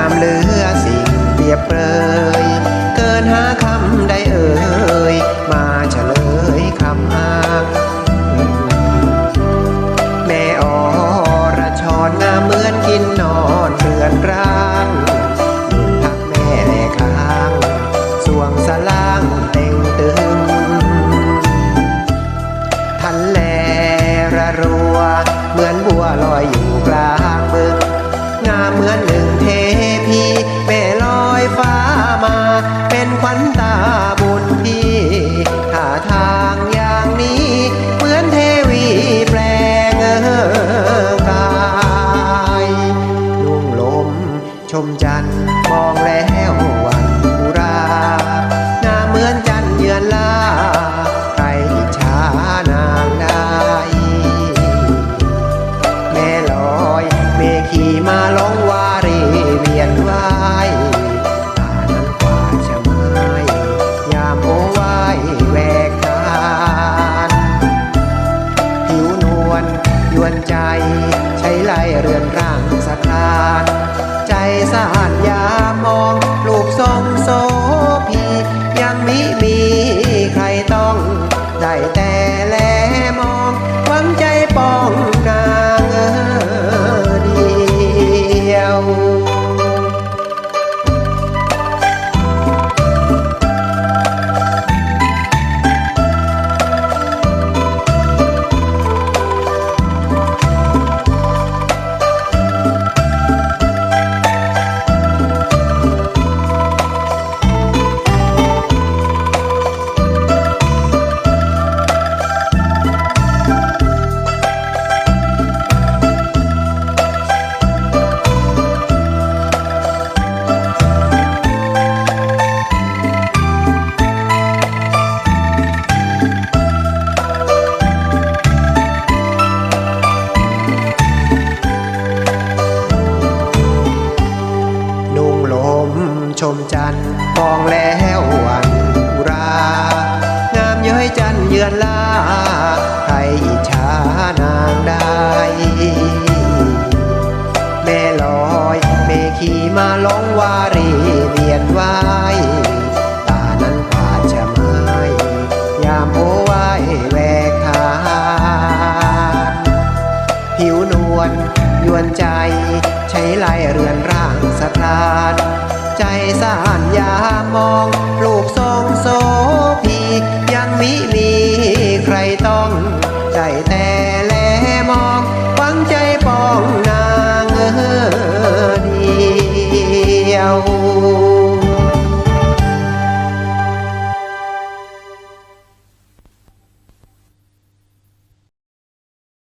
ามเหลือสิ่งเปรียบเปรยเกินหาคำใดเอ่ย มาเฉลยคำอางแม่อรชรงามเหมือนกินนอนเรือนร่างพักแม่แลค้างสวงสลางเต็งตึงทันแลระรัว เหมือนบัวลอยอยู่กลาง ฝันตา อนร่างสะคราน ใจสะอาดยามมอง มจันทร์มองแล้ววันรางามเย้ยจันทร์เยือนลาใครอิจฉานางได้แม่ลอยเมขี่มาลงวารีเวียนวายตานั้นกว่าจะไม้ยามโอไหวายแวกทานผิวนวลยวนใจใช้ไล่เรือนร่างสะพาน ใจสานยามอง ลูกทรงโสพี